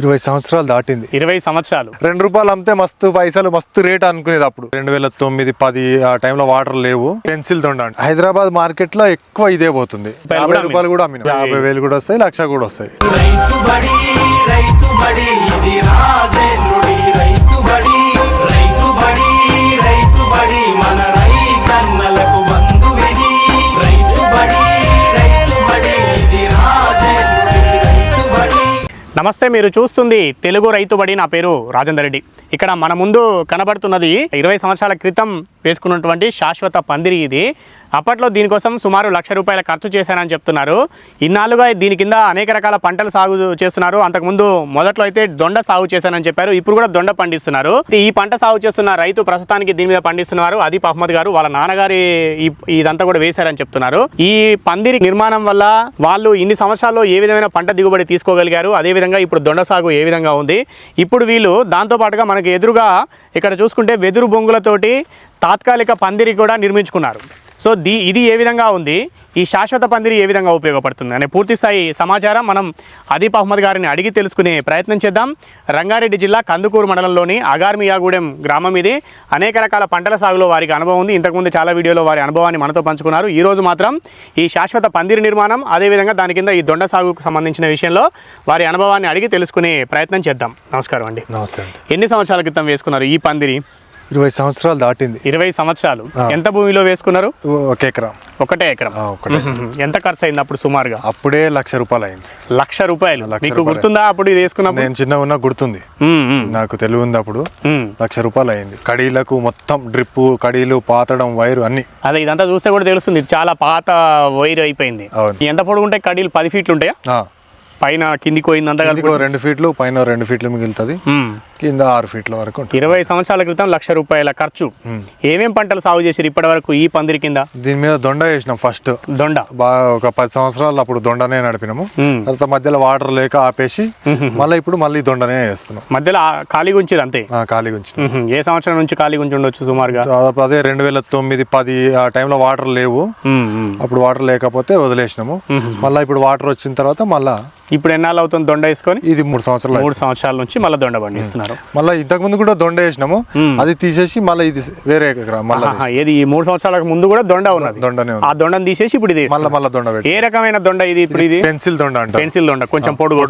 ఇరవై సంవత్సరాలు దాటింది. ఇరవై సంవత్సరాలు. రెండు రూపాయలు అమ్మితే మస్తు పైసలు మస్తు రేట్ అనుకునేది అప్పుడు. రెండు వేల తొమ్మిది పది ఆ టైంలో వాటర్ లేవు. పెన్సిల్ అంట హైదరాబాద్ మార్కెట్లో ఎక్కువ ఇదే పోతుంది. రూపాయలు యాభై కూడా రూపాయలు కూడా అమ్మిన. యాభై వేలు కూడా వస్తాయి లక్ష కూడా వస్తాయి. నమస్తే మీరు చూస్తుంది తెలుగు రైతుబడి నా పేరు రాజేందర్ రెడ్డి. ఇక్కడ మన ముందు కనబడుతున్నది ఇరవై సంవత్సరాల క్రితం వేసుకున్నటువంటి శాశ్వత పందిరి ఇది. అప్పట్లో దీనికోసం సుమారు లక్ష రూపాయల ఖర్చు చేశానని చెప్తున్నారు. ఇన్నాళ్ళుగా దీని కింద అనేక రకాల పంటలు సాగు చేస్తున్నారు. అంతకుముందు మొదట్లో అయితే దొండ సాగు చేశానని చెప్పారు. ఇప్పుడు కూడా దొండ పండిస్తున్నారు. ఈ పంట సాగు చేస్తున్న రైతు ప్రస్తుతానికి దీని మీద పండిస్తున్నారు. అదీప్ అహ్మద్ గారు వాళ్ళ నాన్నగారి ఇదంతా కూడా వేశారని చెప్తున్నారు. ఈ పందిరి నిర్మాణం వల్ల వాళ్ళు ఇన్ని సంవత్సరాల్లో ఏ విధమైన పంట దిగుబడి తీసుకోగలిగారు? అదేవిధంగా ఇప్పుడు దొండ సాగు ఏ విధంగా ఉంది? ఇప్పుడు వీళ్ళు దాంతో పాటుగా మనకి ఎదురుగా ఇక్కడ చూసుకుంటే వెదురు బొంగులతోటి తాత్కాలిక పందిరి కూడా నిర్మించుకున్నారు. సో దీ ఇది ఏ విధంగా ఉంది? ఈ శాశ్వత పందిరి ఏ విధంగా ఉపయోగపడుతుంది? అనే పూర్తి స్థాయి సమాచారం మనం అదీప్ అహ్మద్ గారిని అడిగి తెలుసుకునే ప్రయత్నం చేద్దాం. రంగారెడ్డి జిల్లా కందుకూరు మండలంలోని అగార్మియాగూడెం గ్రామం ఇది. అనేక రకాల పంటల సాగులో వారికి అనుభవం ఉంది. ఇంతకుముందు చాలా వీడియోలో వారి అనుభవాన్ని మనతో పంచుకున్నారు. ఈ రోజు మాత్రం ఈ శాశ్వత పందిరి నిర్మాణం అదేవిధంగా దాని కింద ఈ దొండ సాగుకు సంబంధించిన విషయంలో వారి అనుభవాన్ని అడిగి తెలుసుకునే ప్రయత్నం చేద్దాం. నమస్కారం అండి. నమస్తే ఎన్ని సంవత్సరాల క్రితం వేసుకున్నారు ఈ పందిరి? ఇరవై సంవత్సరాలు దాటింది. ఇరవై సంవత్సరాలు. ఎంత భూమిలో వేసుకున్నారు? ఒక ఎకరా. ఒకటే ఎకరం. ఎంత ఖర్చు అయింది అప్పుడు సుమారుగా? అప్పుడే లక్ష రూపాయలు అయింది లక్ష రూపాయలు. మీకు. గుర్తుందా అప్పుడు ఇది వేసుకున్నప్పుడు? నేను చిన్న ఉన్న గుర్తుంది. నాకు తెలివి ఉంది అప్పుడు. లక్ష రూపాయలు అయింది కడీలకు మొత్తం డ్రిప్పు కడీలు పాతడం వైరు అన్ని. అదే ఇదంతా చూస్తే కూడా తెలుస్తుంది. చాలా పాత వైర్ అయిపోయింది. ఎంత పొడుగుంటాయి కడీలు పది ఫీట్లు ఉంటాయా? పైన కిందికి పోయింది అంతా కలిపి. రెండు ఫీట్లు పైన రెండు ఫీట్లు మిగులుతుంది. కింద ఆరు ఫీట్ల వరకు ఇరవై సంవత్సరాల క్రితం లక్ష రూపాయల ఖర్చు. ఏమేం పంటలు సాగు చేశారు ఇప్పటి వరకు ఈ పందిరి కింద? దీని మీద దొండ వేసినాం ఫస్ట్. దొండ. బాగా ఒక పది సంవత్సరాలు అప్పుడు దొండనే నడిపినాము. తర్వాత మధ్యలో వాటర్ లేక ఆపేసి మళ్ళీ ఇప్పుడు మళ్ళీ దొండనే వేస్తున్నాం. మధ్యలో ఆ ఖాళీగా ఉంచారు అంతే? ఉంచి మ్మ్. ఏ సంవత్సరం నుంచి ఖాళీగా ఉంచి ఉండొచ్చు సుమారుగా? దాదాపు అదే రెండు వేల తొమ్మిది పది ఆ టైంలో వాటర్ లేవు. అప్పుడు వాటర్ లేకపోతే వదిలేసినాము. మళ్ళీ ఇప్పుడు వాటర్ వచ్చిన తర్వాత మళ్ళా ఇప్పుడు ఎన్నాళ్ళు అవుతుంది దొండ వేసుకొని? ఇది మూడు సంవత్సరాలు మూడు సంవత్సరాల నుంచి మళ్ళీ దొండ పండిస్తున్నారు. మళ్ళీ ఇంతకు ముందు కూడా దొండ వేసినాము. అది తీసేసి మళ్ళీ ఇది వేరే ఏది ఈ మూడు సంవత్సరాలకు ముందు కూడా దొండ ఉన్నది. దొండనే ఆ దొండను తీసేసి ఇప్పుడు ఇది మళ్ళీ మళ్ళీ దొండ ఏ రకమైన దొండ ఇది ఇప్పుడు ఇది పెన్సిల్ దొండ అంట పెన్సిల్ దొండ కొంచెం పొడుగు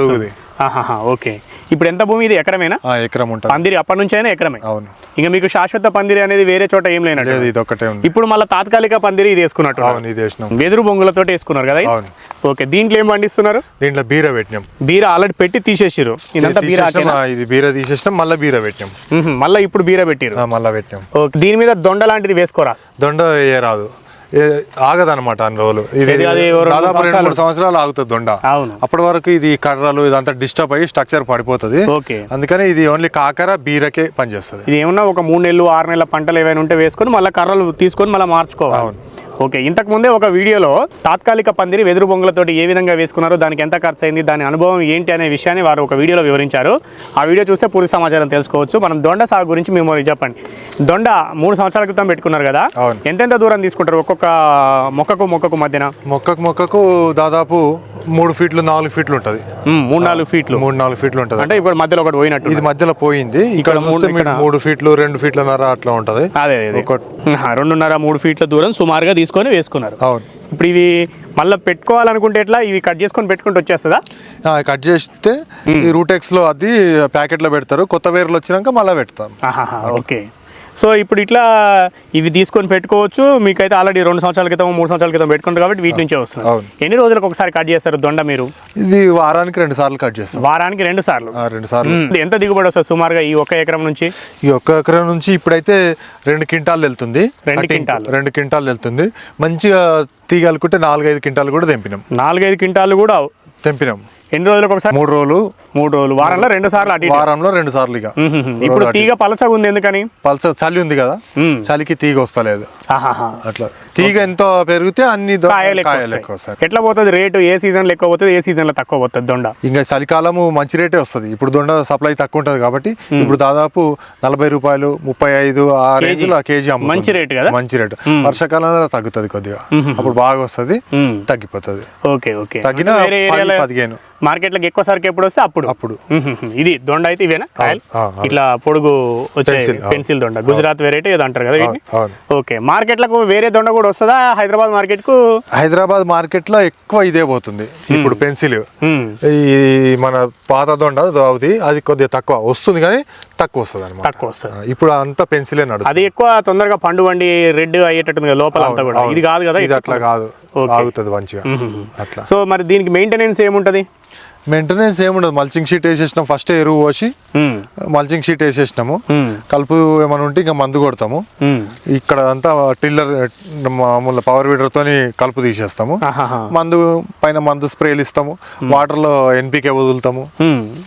ఓకే. ఇప్పుడు ఎంత భూమి ఇది? ఎకరమేనా? ఎకరం ఉంటుంది. పందిరి అప్పటి నుంచి అయినా ఎకరమే. అవును. ఇంకా మీకు శాశ్వత పందిరి అనేది వేరే చోట ఏం లేనట్టు. ఇది ఒక్కటే ఉంది. ఇప్పుడు మళ్ళీ తాత్కాలిక పందిరి ఇది వేసుకున్నట్టు అవును ఇది వేసినాం. వెదురు బొంగులతో వేసుకున్నారు కదా? అవును. ఓకే దీంట్లో ఏం పండిస్తున్నారు? దీంట్లో బీర పెట్టినాం. బీర ఆల్రెడీ పెట్టి తీసేసిరు ఇదంతా బీర ఇది బీర తీసేసినాం మళ్ళీ బీర పెట్టినాం. మళ్ళీ ఇప్పుడు బీర పెట్టిరు మళ్ళీ పెట్టినాం. ఓకే దీని మీద దొండ లాంటిది వేసుకోరా? దొండ ఏ రాదు ఆగదనమాట అన్ని రోజులు. ఇది దాదాపు రెండు. మూడు సంవత్సరాలు ఆగుతుంది దొండ. అవును. అప్పటి వరకు ఇది కర్రలు ఇదంతా డిస్టర్బ్ అయ్యి స్ట్రక్చర్ పడిపోతుంది. ఓకే. అందుకని ఇది ఓన్లీ కాకర బీరకే పనిచేస్తుంది. ఇది ఏమన్నా ఒక మూడు నెలలు ఆరు నెలల పంటలు ఏవైనా ఉంటే వేసుకొని మళ్ళీ కర్రలు తీసుకొని మళ్ళీ మార్చుకోవాలి. ఓకే ఇంతకు ముందే ఒక వీడియోలో తాత్కాలిక పందిరి వెదురు బొంగులతోటి ఏ విధంగా వేసుకున్నారో దానికి ఎంత ఖర్చు అయింది దాని అనుభవం ఏంటి అనే విషయాన్ని వారు ఒక వీడియోలో వివరించారు. ఆ వీడియో చూస్తే పూర్తి సమాచారం తెలుసుకోవచ్చు. మనం దొండ సాగు గురించి మేము చెప్పండి. దొండ మూడు సంవత్సరాల క్రితం పెట్టుకున్నారు కదా. ఎంతెంత దూరం తీసుకుంటారు? ఒక్కొక్క మొక్కకు మొక్కకు మధ్యన? మొక్కకు మొక్కకు దాదాపు మూడు ఫీట్లు నాలుగు ఫీట్లు ఉంటుంది. మూడు నాలుగు ఫీట్లు. మూడు నాలుగు ఫీట్లు ఉంటుంది. అంటే ఇప్పుడు మధ్యలో ఒకటి పోయినట్టు ఇది మధ్యలో పోయింది. ఇక్కడ మూడు- ఫీట్లు రెండు ఫీట్లన్నర అట్లా ఉంటది. అదే ఒక రెండున్నర మూడు ఫీట్ల దూరం సుమారుగా తీసుకొని వేసుకున్నారు. అవును. ఇప్పుడు ఇవి మళ్ళీ పెట్టుకోవాలనుకుంటే ఎట్లా? ఇవి కట్ చేసుకొని పెట్టుకుంటూ వచ్చేస్తుందా? కట్ చేస్తే ఈ రూటెక్స్లో అది ప్యాకెట్లో పెడతారు. కొత్త వేర్లు వచ్చినాక మళ్ళీ పెడతాం. ఓకే. సో ఇప్పుడు ఇట్లా ఇవి తీసుకొని పెట్టుకోవచ్చు. మీకైతే ఆల్రెడీ రెండు సంవత్సరాల క్రితం మూడు సంవత్సరాల క్రితం పెట్టుకుంటారు కాబట్టి వీటి నుంచే వస్తుంది. ఎన్ని రోజులకు ఒకసారి కట్ చేస్తారు దొండ మీరు? ఇది వారానికి రెండు సార్లు కట్ చేస్తాం. వారానికి రెండు సార్లు. రెండు సార్లు. ఎంత దిగుబడి వస్తుంది సుమారుగా ఈ ఒక్క ఎకరం నుంచి? ఈ ఒక్క ఎకరం నుంచి ఇప్పుడైతే రెండు క్వింటాలు వెళ్తుంది. రెండు. క్వింటాలు. రెండు క్వింటాలు వెళ్తుంది. మంచిగా తీగలుకుంటే నాలుగైదు క్వింటాలు కూడా తెంపినాం. నాలుగైదు క్వింటాలు కూడా తెంపినాం. ఎన్ని రోజులకు ఒకసారి? మూడు రోజులు. మూడు రోజులు. వారంలో రెండు సార్లు అటు. వారంలో రెండు సార్లు ఇక. ఇప్పుడు తీగ పలసగా ఉంది ఎందుకని? పల్స చలి ఉంది కదా. చలికి తీగ వస్తలేదు. అట్లా. తీగ ఎంత పెరిగితే అన్ని కాయలు ఎక్కువ ఎట్లా పోతుంది రేటు? ఏ సీజన్లో ఎక్కువ పోతుంది? ఏ సీజన్లో తక్కువ పోతుంది దొండ? ఇంకా చలికాలము మంచి రేటే వస్తుంది. ఇప్పుడు దొండ సప్లై తక్కువ ఉంటుంది కాబట్టి ఇప్పుడు దాదాపు నలభై రూపాయలు ముప్పై ఐదు ఆ రేంజ్లో కేజీ. మంచి రేటు కదా? మంచి రేటు. వర్షాకాలంలో తగ్గుతుంది కొద్దిగా. అప్పుడు బాగా వస్తుంది. తగ్గిపోతుంది. Okay okay. తగ్గిన పదిహేను. మార్కెట్లకు ఎక్కువ సరికి ఎప్పుడు వస్తే అప్పుడు? అప్పుడు. ఇది దొండ అయితే ఇవేనా. ఇట్లా పొడుగు వచ్చే. పెన్సిల్ దొండ. గుజరాత్ వెరైటీ ఏదో అంటారు కదా. ఓకే. మార్కెట్లకు వేరే దొండ కూడా వస్తుందా హైదరాబాద్ మార్కెట్కు హైదరాబాద్ మార్కెట్లో ఎక్కువ ఇదే పోతుంది. ఇప్పుడు పెన్సిల్. ఈ మన పాత దొండ అవుది అది కొద్దిగా తక్కువ. వస్తుంది కానీ తక్కువ వస్తుంది అనమాట తక్కువ వస్తుంది. ఇప్పుడు అంతా పెన్సిలే నడుస్తుంది. అది ఎక్కువ తొందరగా పండు వండి రెడ్ అయ్యేటట్టుంది లోపల అంతా కూడా. ఇది కాదు కదా ఇది అట్లా కాదు. ఆగుతుంది మంచిగా. అట్లా. సో మరి దీనికి మెయింటెనెన్స్ ఏముంటది? మెయింటెనెన్స్ ఏముండదు మల్చింగ్ షీట్ వేసేసినాం ఫస్ట్ ఎరువు పోసి. మల్చింగ్ షీట్ వేసేసినాము మ్మ్. కలుపు ఏమైనా ఉంటే ఇంకా మందు కొడతాము మ్మ్. ఇక్కడ అంతా టిల్లర్ మామూలు పవర్ తోని కలుపు తీసేస్తాము. మందు పైన మందు స్ప్రేలు ఇస్తాము వాటర్లో ఎన్పికే వదులుతాము.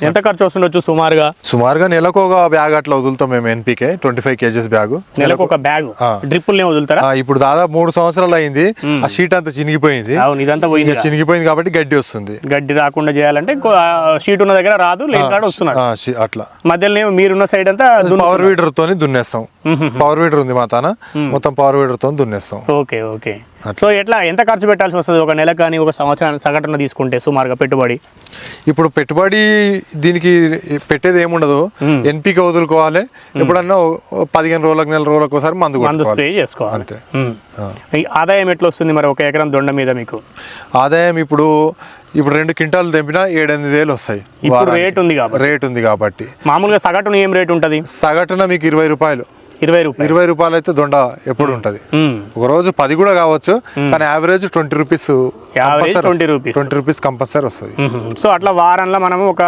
ఎంత ఖర్చు వస్తుండొచ్చు సుమారుగా? సుమారుగా నెలకు ఒక బ్యాగ్ అట్లా వదులుతాం మేము NPK twenty five kgs bag. నెలకు ఒక బ్యాగ్. ఆ. డ్రిప్పుల్నే వదులుతారా? ఇప్పుడు దాదాపు మూడు సంవత్సరాలు అయింది. ఆ షీట్ అంతా చినిగిపోయింది. అవును ఇదంతా పోయింది చినిగిపోయింది కాబట్టి గడ్డి వస్తుంది. గడ్డి రాకుండా చేయాలంటే షీట్ ఉన్న దగ్గర రాదు లేని కాడ వస్తున్నారు. అట్లా. మధ్యలో మీరున్న సైడ్ అంతా పవర్ వీడర్ తోని దున్నేస్తాం. పవర్ వీడర్ ఉంది మా తాన? మొత్తం పవర్ వీడర్ తోని దున్నేస్తాం. Okay okay. సో ఎట్లా ఎంత ఖర్చు పెట్టాల్సి వస్తుంది? ఒక నెల కానీ ఒక సంవత్సరానికి సగటున తీసుకుంటే సుమారుగా పెట్టుబడి? ఇప్పుడు పెట్టుబడి దీనికి పెట్టేది ఏముండదు. ఎన్పిక వదులుకోవాలి. ఎప్పుడన్నా పదిహేను రోజులకు నెల రోజులకు ఒకసారి మందు మందు స్ప్రే చేసుకోవాలి. అంతే. ఆదాయం ఎట్లా వస్తుంది మరి ఒక ఎకరం దొండ మీద మీకు? ఆదాయం ఇప్పుడు ఇప్పుడు రెండు క్వింటాలు తెంపినా ఏడెనిమిది వేలు వస్తాయి ఇప్పుడు. రేట్ ఉంది కాబట్టి. రేట్ ఉంది కాబట్టి. మామూలుగా సగటున ఏం రేట్ ఉంటుంది? సగటున మీకు ఇరవై రూపాయలు. ఇరవై రూపాయలు. ఇరవై రూపాయలు అయితే దొండ ఎప్పుడు ఉంటది. ఒక రోజు పది కూడా కావచ్చు కానీ average twenty rupees 20 rupees. Twenty rupees compulsory వస్తుంది. సో అట్లా వారంలో మనం ఒక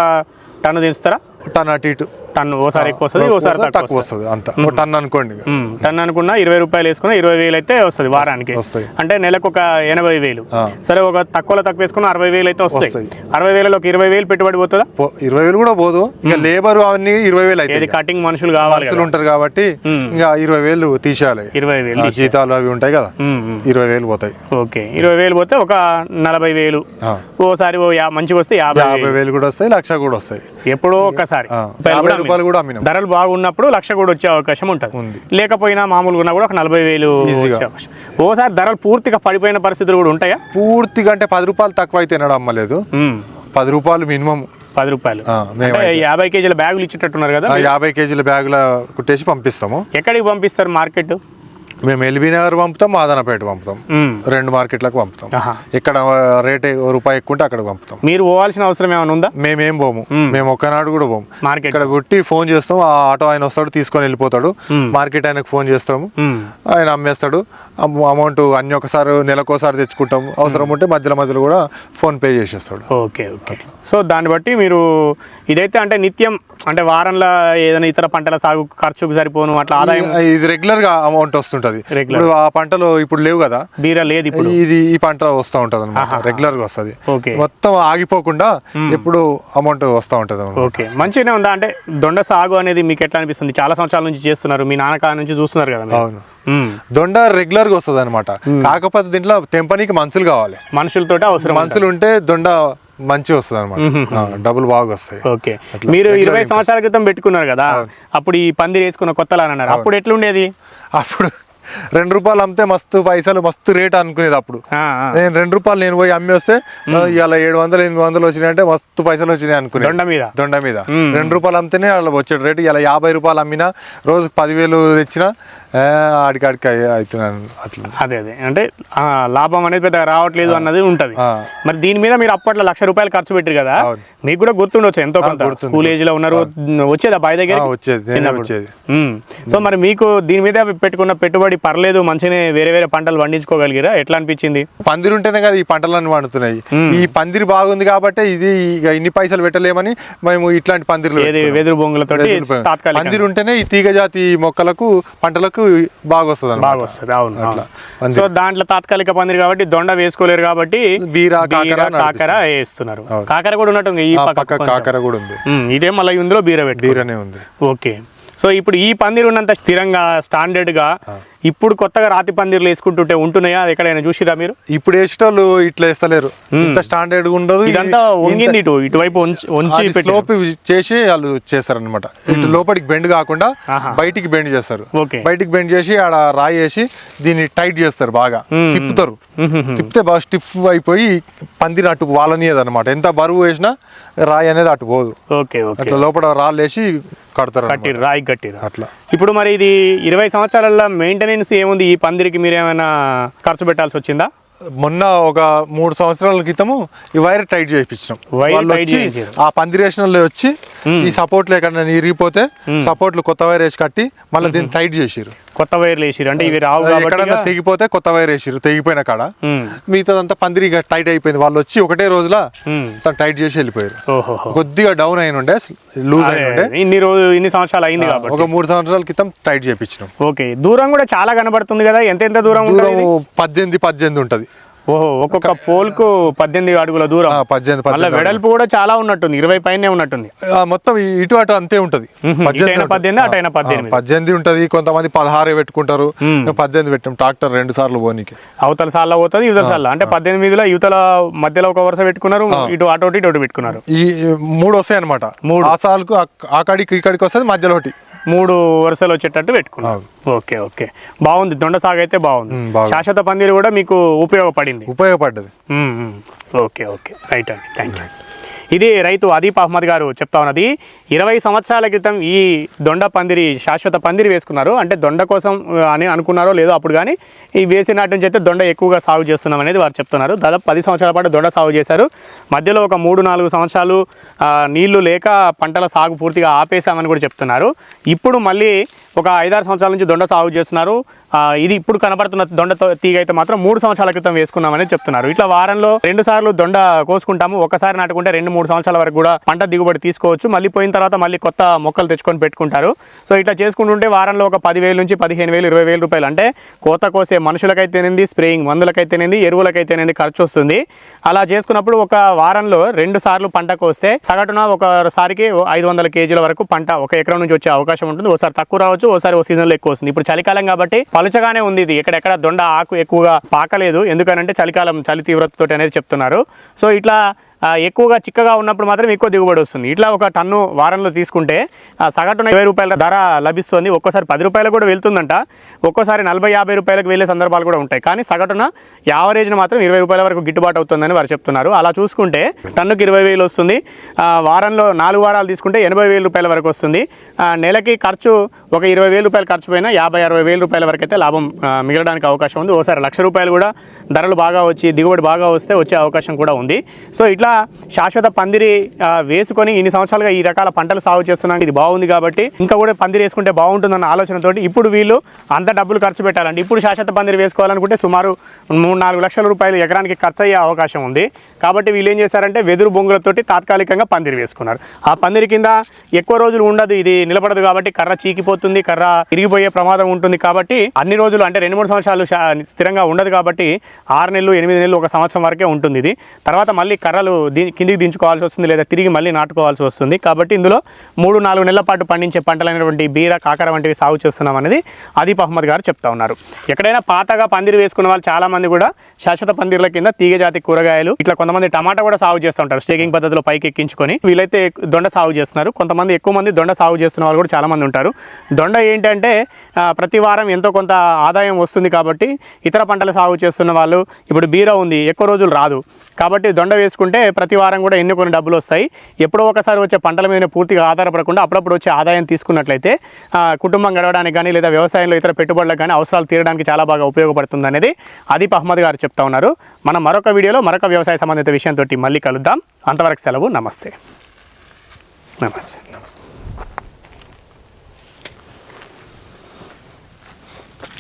టన్ను తీస్తారా? టన్ అటు ఇటు. టన్ను ఓసారి ఎక్కువ వస్తుంది ఓసారి తక్కువ వస్తుంది. అంత టన్ అనుకోండి. టన్ అనుకున్నా ఇరవై రూపాయలు వేసుకున్నా ఇరవై వేలు అయితే వస్తుంది వారానికి. అంటే నెలకు ఒక ఎనభై వేలు. సరే ఒక తక్కువలో తక్కువ వేసుకున్నా అరవై వేలు అయితే వస్తాయి. అరవై వేలలో ఒక ఇరవై వేలు పెట్టుబడి పోతుందా? ఇరవై వేలు కూడా పోదు. ఇంకా లేబర్ అవన్నీ ఇరవై వేలు అయితే కటింగ్ మనుషులు కావాలి మనుషులు. ఉంటారు కాబట్టి ఇంకా ఇరవై వేలు తీసేయాలి. ఇరవై వేలు జీతాలు అవి ఉంటాయి కదా. ఇరవై వేలు పోతాయి. ఓకే. ఇరవై వేలు పోతే ఒక నలభై వేలు. ఓసారి మంచిగా వస్తే యాభై యాభై వేలు. కూడా వస్తాయి లక్ష కూడా వస్తాయి. ఎప్పుడో ఒక్కసారి. రూపాయలు కూడా అమ్మినాం. ధరలు బాగున్నప్పుడు లక్ష కూడా వచ్చే అవకాశం ఉంటుంది. లేకపోయినా మామూలుగా ఉన్నా కూడా ఒక నలభై వేలు ఓసారి ధరలు పూర్తిగా పడిపోయిన పరిస్థితులు కూడా ఉంటాయా? పూర్తిగా అంటే పది రూపాయలు తక్కువ అయితే అమ్మలేదు. మ్మ్. పది రూపాయలు మినిమం. పది రూపాయలు. యాభై కేజీల బ్యాగులు ఇచ్చేటట్టున్నారు కదా యాభై కేజీల బ్యాగుల కుట్టేసి పంపిస్తాము. ఎక్కడికి పంపిస్తారు మార్కెట్? మేము ఎల్బీ నగర్ పంపుతాం మాదనపేట పంపుతాం. రెండు మార్కెట్లకు పంపుతాం. ఇక్కడ రేట్ రూపాయి ఎక్కువ ఉంటే అక్కడికి పంపుతాం. మీరు పోవాల్సిన అవసరం ఏమైనా ఉందా? మేమేం పోము. మేము. ఒక్కనాడు కూడా పోము. మార్కెట్. ఇక్కడ కొట్టి ఫోన్ చేస్తాం ఆ ఆటో ఆయన వస్తాడు తీసుకొని వెళ్ళిపోతాడు. మార్కెట్ ఆయనకు ఫోన్ చేస్తాము. ఆయన అమ్మేస్తాడు. అమౌంట్ అన్ని ఒకసారి నెలకోసారి తెచ్చుకుంటాం అవసరం ఉంటే మధ్యలో మధ్యలో కూడా ఫోన్ పే చేసేస్తాడు. Okay okay. సో దాన్ని బట్టి మీరు ఇదైతే అంటే నిత్యం అంటే వారంలో ఏదైనా ఇతర పంటల సాగు ఖర్చుకు సరిపోను అట్లా ఆదాయం ఇది- ఇది రెగ్యులర్గా అమౌంట్ వస్తుంటది. Regular. ఇప్పుడు ఆ పంటలు ఇప్పుడు లేవు కదా బీరా లేదు ఇప్పుడు. ఇది ఈ పంట వస్తూ ఉంటది అనమాట రెగ్యులర్గా వస్తది. మొత్తం ఆగిపోకుండా ఎప్పుడు అమౌంట్ వస్తూ ఉంటది. ఓకే. మంచిగానే ఉందా? అంటే దొండ సాగు అనేది మీకు ఎట్లా అనిపిస్తుంది? చాలా సంవత్సరాల నుంచి చేస్తున్నారు. మీ నాన్నకాల నుంచి చూస్తున్నారు కదా. అవును. దొండ రెగ్యులర్గా వస్తుంది అనమాట కాకపోతే దీంట్లో తెంపనీకి మనుషులు కావాలి. మనుషులతోటి అవసరం మనుషులు ఉంటే దొండ మంచి వస్తుంది అనమాట డబ్బులు బాగా వస్తాయి. ఓకే. మీరు ఇరవై. సంవత్సరాల క్రితం పెట్టుకున్నారు కదా అప్పుడు ఈ పందిరి వేసుకున్న కొత్తలా అని అన్నారు అప్పుడు ఎట్లుండేది? అప్పుడు రెండు రూపాయలు అమ్మితే మస్తు పైసలు మస్తు రేట్ అనుకునేది అప్పుడు. నేను రెండు రూపాయలు నేను పోయి అమ్మి వస్తే ఇలా ఏడు వందలు ఎనిమిది వందలు వచ్చినాయి అంటే మస్తు పైసలు వచ్చినాయి అనుకునే దొండ మీద. దొండ మీద. రెండు రూపాయలు అమ్మితేనే అలా వచ్చే రేటు. ఇలా యాభై రూపాయలు అమ్మినా రోజుకు పదివేలు తెచ్చినా ఆడికాడికి అవుతున్నాను అట్లా. అదే అదే. అంటే లాభం అనేది పెద్దగా రావట్లేదు అన్నది ఉంటది. మరి దీని మీద మీరు అప్పట్లో లక్ష రూపాయలు ఖర్చు పెట్టారు కదా. మీకు కూడా గుర్తుండొచ్చు ఎంతో కొంత. స్కూల్ ఏజ్లో ఉన్నారు వచ్చేదా? బాయ్ దగ్గర ఆ. నేనే వచ్చేది. సో మరి మీకు దీని మీద పెట్టుకున్న పెట్టుబడి పర్లేదు మంచిగానే వేరే వేరే పంటలు పండించుకోగలిగిరా? ఎట్లా అనిపించింది? పందిరి ఉంటేనే కదా ఈ పంటలన్నీ పండుతున్నాయి. ఈ పందిరి బాగుంది కాబట్టి ఇది ఇక ఇన్ని పైసలు పెట్టలేమని మేము ఇట్లాంటి పందిర్లు. వెదురు బొంగులతో పందిరి ఉంటేనే ఈ తీగ జాతి మొక్కలకు పంటలకు బాగా వస్తుంది బాగా వస్తుంది అవును. సో దాంట్లో తాత్కాలిక పందిరి కాబట్టి దొండ వేసుకోలేరు కాబట్టి బీర, కాకర కాకర వేస్తున్నారు. కాకర కూడా ఉన్నట్టు ఈ పక్క కాకర కూడా ఉంది. ఇదే మళ్ళీ ఇందులో బీర పెట్టి బీరనే ఉంది. ఓకే. సో ఇప్పుడు ఈ పందిరి ఉన్నంత స్థిరంగా స్టాండర్డ్గా ఇప్పుడు కొత్తగా రాతి పందిర్లు వేసుకుంటుంటే ఉంటున్నాయా? ఎక్కడైనా చూసిరా మీరు? ఇప్పుడు వేసేటోళ్ళు ఇట్లా వేస్తలేరు. ఇంత స్టాండర్డ్ ఉండదు. ఇదంతా వంగింది ఇటు ఇటువైపు పెట్టి స్లోప్ చేసి వాళ్ళు చేస్తారు అనమాట ఇటు లోపలికి బెండ్ కాకుండా. బయటికి బెండ్ చేస్తారు. బయటికి బెండ్ చేసి ఆడ రాయి వేసి దీన్ని టైట్ చేస్తారు బాగా. తిప్పుతారు. తిప్పితే బాగా స్టిఫ్ అయిపోయి పందిరి అటు వాళ్ళనియదు అనమాట ఎంత బరువు వేసినా రాయి అనేది అటు పోదు. అట్లా లోపల రాళ్ళు వేసి కడతారు రాయి కట్టిరు అట్లా. ఇప్పుడు మరి ఇది ఇరవై సంవత్సరాల మెయింటెనెన్స్ ఏముంది ఈ పందిరికి మీరు ఏమైనా ఖర్చు పెట్టాల్సి వచ్చిందా? మొన్న ఒక మూడు సంవత్సరాల క్రితము ఈ వైర్ టైట్ చేయించినాం. వైర్ వాళ్ళు వచ్చి. ఆ పందిరేషన్ వాళ్ళు వచ్చి ఈ సపోర్ట్లు ఎక్కడ ఇరిగిపోతే సపోర్ట్లు కొత్త వైర్ వేసి కట్టి మళ్ళీ దీన్ని టైట్ చేసిరు కొత్త వైర్లు వేసిరు అంటే ఇవి రావు ఎక్కడన్నా తెగిపోతే కొత్త వైర్ వేసిరు తెగిపోయిన కాడ. మిగతాదంతా పందిరి టైట్ అయిపోయింది. వాళ్ళు వచ్చి ఒకటే రోజుల ఉమ్. టైట్ చేసి వెళ్ళిపోయారు. కొద్దిగా డౌన్ అయిన ఉండే లూజ్ అయిన ఉండే. ఇన్ని రోజులు ఇన్ని సంవత్సరాలు అయింది కాబట్టి. ఒక మూడు సంవత్సరాల క్రితం టైట్ చేయించినాం. ఓకే. దూరం కూడా చాలా కనబడుతుంది కదా. ఎంత ఎంత దూరం దూరం పద్దెనిమిది పద్దెనిమిది ఉంటది. ఓహో ఒక్కొక్క పోల్కు పద్దెనిమిది అడుగుల దూరం. పద్దెనిమిది పద్దెనిమిది వెడల్పు కూడా చాలా ఉన్నట్టుంది ఇరవై పైనే ఉన్నట్టుంది. మొత్తం ఇటు అటు అంతే ఉంటది. పద్దెనిమిది, అటైనా పద్దెనిమిది. పద్దెనిమిది ఉంటది. కొంతమంది పదహారే పెట్టుకుంటారు. పద్దెనిమిది పెట్టాం. ట్రాక్టర్ రెండు సార్లు పోనీకి. అవతల సార్లో పోతుంది యువతల సార్లో. అంటే పద్దెనిమిదిలో యువతల మధ్యలో ఒక వరుస పెట్టుకున్నారు ఇటు అటు ఒకటి, ఇటు ఒకటి పెట్టుకున్నారు. ఈ మూడు వస్తాయి అనమాట మూడు. ఆ సార్కు ఆ- ఆ కాడికి ఈ కాడికి వస్తుంది మధ్యలో ఒకటి. మూడు వరుసలు వచ్చేటట్టు పెట్టుకున్నారు. Okay okay. బాగుంది. దొండ సాగు అయితే బాగుంది. శాశ్వత పందిరి కూడా మీకు ఉపయోగపడింది. ఉపయోగపడ్డది. Okay okay. రైట్ అండి. థ్యాంక్ యూ ఇది రైతు అదీప్ అహ్మద్ గారు చెప్తా ఉన్నది. ఇరవై సంవత్సరాల క్రితం ఈ దొండ పందిరి శాశ్వత పందిరి వేసుకున్నారు. అంటే దొండ కోసం అని అనుకున్నారో లేదో అప్పుడు కానీ ఈ వేసినాటి నుంచి అయితే దొండ ఎక్కువగా సాగు చేస్తున్నాం అనేది వారు చెప్తున్నారు. దాదాపు పది సంవత్సరాల పాటు దొండ సాగు చేశారు. మధ్యలో ఒక మూడు నాలుగు సంవత్సరాలు నీళ్ళు లేక పంటల సాగు పూర్తిగా ఆపేశామని కూడా చెప్తున్నారు. ఇప్పుడు మళ్ళీ ఒక ఐదారు సంవత్సరాల నుంచి దొండ సాగు చేస్తున్నారు. ఇది ఇప్పుడు కనబడుతున్న దొండ తీగ అయితే మాత్రం మూడు సంవత్సరాల క్రితం వేసుకున్నామని చెప్తున్నారు. ఇట్లా వారంలో రెండు సార్లు దొండ కోసుకుంటాము. ఒకసారి నాటుకుంటే రెండు మూడు సంవత్సరాల వరకు కూడా పంట దిగుబడి తీసుకోవచ్చు. మళ్ళీ పోయిన తర్వాత మళ్ళీ కొత్త మొక్కలు తెచ్చుకొని పెట్టుకుంటారు. సో ఇట్లా చేసుకుంటుంటే వారంలో ఒక పదివేలు నుంచి పదిహేను వేలు ఇరవై వేలు రూపాయలు. అంటే కోత కోసే మనుషులకైతేనేది స్ప్రేయింగ్ మందులకైతేనేది ఎరువులకైతేనేది ఖర్చు వస్తుంది. అలా చేసుకున్నప్పుడు ఒక వారంలో రెండు సార్లు పంట కోస్తే సగటున ఒకసారికి ఐదు వందల కేజీల వరకు పంట ఒక ఎకరం నుంచి వచ్చే అవకాశం ఉంటుంది. ఒకసారి తక్కువ రావచ్చు ఒకసారి ఒక సీజన్లో ఎక్కువ వస్తుంది. ఇప్పుడు చలికాలం కాబట్టి పలుచగానే ఉంది ఇది. ఎక్కడెక్కడ దొండ ఆకు ఎక్కువగా పాకలేదు. ఎందుకనంటే చలికాలం చలి తీవ్రతతో అనేది చెప్తున్నారు. సో ఇట్లా ఎక్కువగా చిక్కగా ఉన్నప్పుడు మాత్రం ఎక్కువ దిగుబడి వస్తుంది. ఇట్లా ఒక టన్ను వారంలో తీసుకుంటే సగటున ఇరవై రూపాయల ధర లభిస్తుంది. ఒక్కోసారి పది రూపాయలు కూడా వెళ్తుందంట. ఒక్కోసారి నలభై యాభై రూపాయలకు వెళ్ళే సందర్భాలు కూడా ఉంటాయి. కానీ సగటున యావరేజ్న మాత్రం ఇరవై రూపాయల వరకు గిట్టుబాటు అవుతుందని వారు చెప్తున్నారు. అలా చూసుకుంటే టన్నుకి ఇరవై వేలు వస్తుంది. వారంలో నాలుగు వారాలు తీసుకుంటే ఎనభై వేల రూపాయల వరకు వస్తుంది. నెలకి ఖర్చు ఒక ఇరవై వేల రూపాయలు ఖర్చు పోయినా యాభై అరవై వేల రూపాయల వరకు అయితే లాభం మిగలడానికి అవకాశం ఉంది. ఒకసారి లక్ష రూపాయలు కూడా ధరలు బాగా వచ్చి దిగుబడి బాగా వస్తే వచ్చే అవకాశం కూడా ఉంది. సో ఇట్లా శాశ్వత పందిరి వేసుకొని ఇన్ని సంవత్సరాలుగా ఈ రకాల పంటలు సాగు చేస్తున్నాం. ఇది బాగుంది కాబట్టి ఇంకా కూడా పందిరి వేసుకుంటే బాగుంటుందన్న ఆలోచనతో ఇప్పుడు వీళ్ళు అంత డబ్బులు ఖర్చు పెట్టాలండి. ఇప్పుడు శాశ్వత పందిరి వేసుకోవాలనుకుంటే సుమారు మూడు నాలుగు లక్షల రూపాయలు ఎకరానికి ఖర్చు అయ్యే అవకాశం ఉంది. కాబట్టి వీళ్ళు ఏం చేశారంటే వెదురు బొంగులతోటి తాత్కాలికంగా పందిరి వేసుకున్నారు. ఆ పందిరి కింద ఎక్కువ రోజులు ఉండదు ఇది నిలబడదు కాబట్టి కర్ర చీకిపోతుంది కర్ర ఇరిగిపోయే ప్రమాదం ఉంటుంది కాబట్టి అన్ని రోజులు అంటే రెండు మూడు సంవత్సరాలు స్థిరంగా ఉండదు కాబట్టి ఆరు నెలలు ఎనిమిది నెలలు ఒక సంవత్సరం వరకే ఉంటుంది ఇది. తర్వాత మళ్ళీ కర్రలు దీని కిందికి దించుకోవాల్సి వస్తుంది లేదా తిరిగి మళ్ళీ నాటుకోవాల్సి వస్తుంది. కాబట్టి ఇందులో మూడు నాలుగు నెలల పాటు పండించే పంటలైనటువంటి బీర కాకర వంటివి సాగు చేస్తున్నాం అనేది అదీప్ అహ్మద్ గారు చెప్తా ఉన్నారు. ఎక్కడైనా పాతగా పందిరి వేసుకున్న వాళ్ళు చాలామంది కూడా శాశ్వత పందిర్ల కింద తీగ జాతి కూరగాయలు ఇట్లా కొంతమంది టమాటా కూడా సాగు చేస్తూ ఉంటారు స్టేకింగ్ పద్ధతిలో పైకి ఎక్కించుకొని వీళ్ళైతే దొండ సాగు చేస్తున్నారు. కొంతమంది ఎక్కువ మంది దొండ సాగు చేస్తున్న వాళ్ళు కూడా చాలామంది ఉంటారు. దొండ ఏంటంటే ప్రతి వారం ఎంతో కొంత ఆదాయం వస్తుంది కాబట్టి ఇతర పంటలు సాగు చేస్తున్న వాళ్ళు ఇప్పుడు బీర ఉంది ఎక్కువ రోజులు రాదు. కాబట్టి దొండ వేసుకుంటే ప్రతి వారం కూడా ఎన్ని కొన్ని డబ్బులు వస్తాయి. ఎప్పుడో ఒకసారి వచ్చే పంటల మీద పూర్తిగా ఆధారపడకుండా అప్పుడప్పుడు వచ్చే ఆదాయం తీసుకున్నట్లయితే కుటుంబం గడవడానికి కానీ లేదా వ్యవసాయంలో ఇతర పెట్టుబడులకు కానీ అవసరాలు తీరడానికి చాలా బాగా ఉపయోగపడుతుంది అనేది అదీప్ అహ్మద్ గారు చెప్తా ఉన్నారు. మనం మరొక వీడియోలో మరొక వ్యవసాయ సంబంధిత విషయంతో మళ్ళీ కలుద్దాం. అంతవరకు సెలవు. నమస్తే నమస్తే. నమస్తే.